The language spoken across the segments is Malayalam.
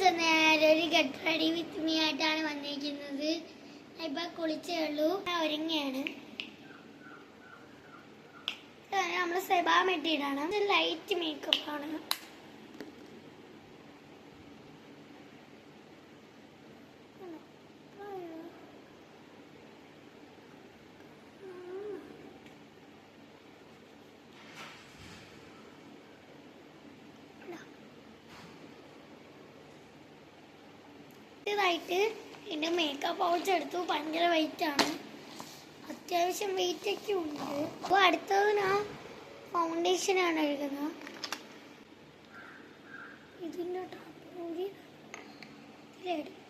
ഒരു ഗെറ്റ് റെഡി വിത്ത് മീ ആയിട്ടാണ് വന്നിരിക്കുന്നത്. ഇപ്പൊ കുളിച്ചേ ഉള്ളൂ. ഒരുങ്ങിയാണ് നമ്മൾ സെബാ മെറ്റീരിയലാണ്. ലൈറ്റ് മേക്കപ്പ് ആണ് ഇതായിട്ട് എന്റെ മേക്കപ്പ് പൗച്ച് എടുത്തു. ഭയങ്കര വെയിറ്റാണ് അത്യാവശ്യം വെയിറ്റൊക്കെ ഉണ്ട്. അപ്പോൾ അടുത്തത് ഞാൻ ഫൗണ്ടേഷനാണ് എഴുതുന്നത് ഇതിന്റെ ടോപ്പ് ഇതിലെടുക്കും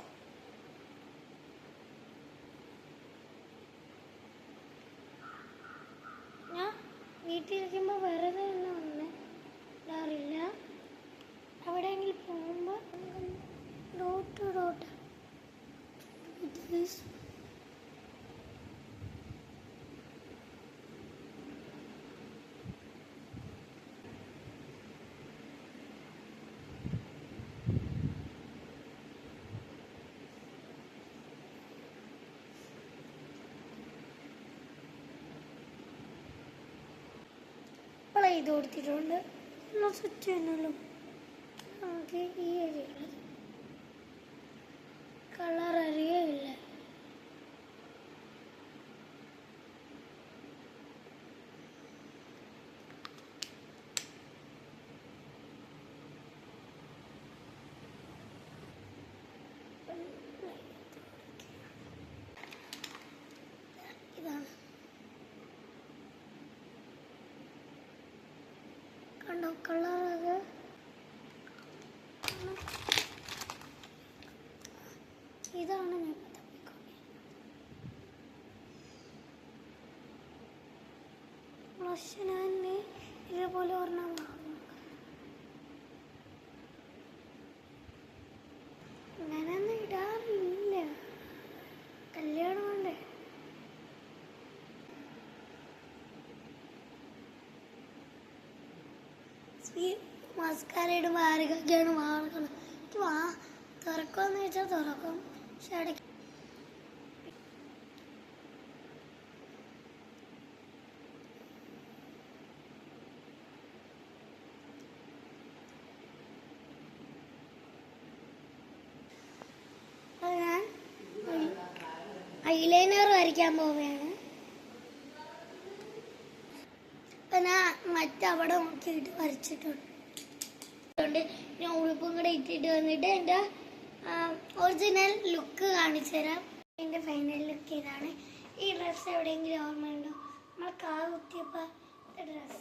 ഞാൻ വീട്ടിലിരിക്കുമ്പോൾ വെറുതെ this ചെയ്ത് കൊടുത്തിട്ടുണ്ട്. സ്വിച്ച് ചെയ്യുന്നല്ലോ. നമുക്ക് ഈ ഏരിയയിൽ കണ്ടോ കളറത് ഇതാണ് ഞാൻ തപ്പിക്കൊണ്ടിരുന്നത്. ഞാൻ ഇതേപോലെ ഒരെണ്ണം മസ്കാരയുടെ മാറുകയൊക്കെയാണ് മാറുകൾ വാ തുറക്കുമെന്ന് ചോദിച്ചാൽ തുറക്കും. പക്ഷെ ഇടയ്ക്ക് ഐലൈനർ വരയ്ക്കാൻ പോവുകയാണ്. അപ്പൊ ഞാൻ മറ്റവിടെ നോക്കിയിട്ട് വരച്ചിട്ടുണ്ട് ഞാൻ ഉളുപ്പും കൂടെ ഇട്ടിട്ട് വന്നിട്ട് എന്റെ ഒറിജിനൽ ലുക്ക് കാണിച്ചു തരാം. ഫൈനൽ ലുക്ക് ഇതാണ് ഈ ഡ്രസ്സ് എവിടെയെങ്കിലും ഓർമ്മയുണ്ടോ? നമ്മൾ കാ കുത്തിയപ്പോൾ ഡ്രസ്സാണ്